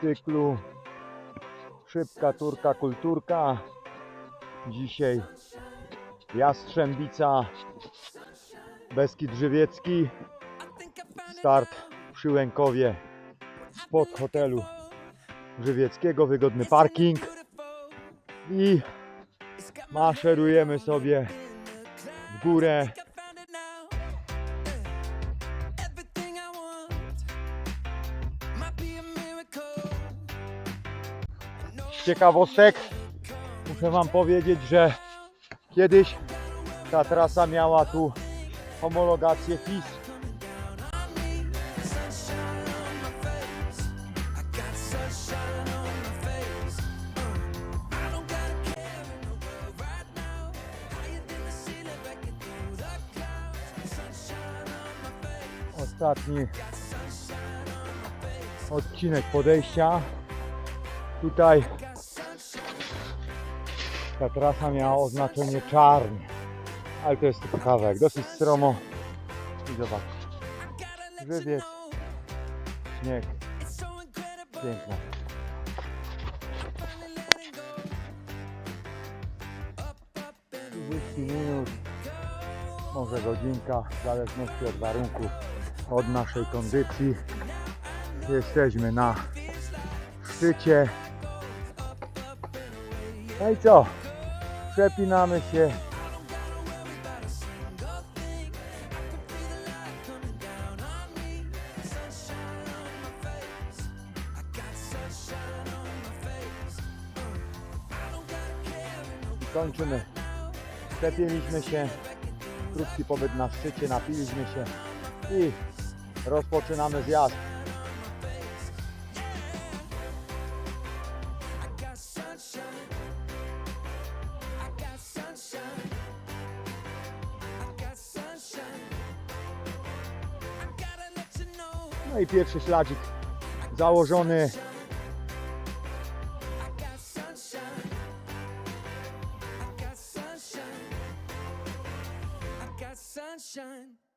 cyklu Szybka Turka Kulturka. Dzisiaj Jastrzębica, Beskid Żywiecki. Start przy Łękowie spod hotelu żywieckiego, wygodny parking i maszerujemy sobie w górę ciekawostek muszę wam powiedzieć, że kiedyś ta trasa miała tu homologację FIS ostatni odcinek podejścia. Tutaj ta trasa miała oznaczenie czarny, ale to jest tylko kawałek, dosyć stromo. I zobaczcie, żywiec, śnieg. Trzydzieści minut, może godzinka, w zależności od warunków, od naszej kondycji. Jesteśmy na szczycie. No i co? Przepinamy się. Kończymy. Przepiliśmy się. Krótki pobyt na szczycie, napiliśmy się i rozpoczynamy zjazd. No i pierwszy śladzik założony. sunshine.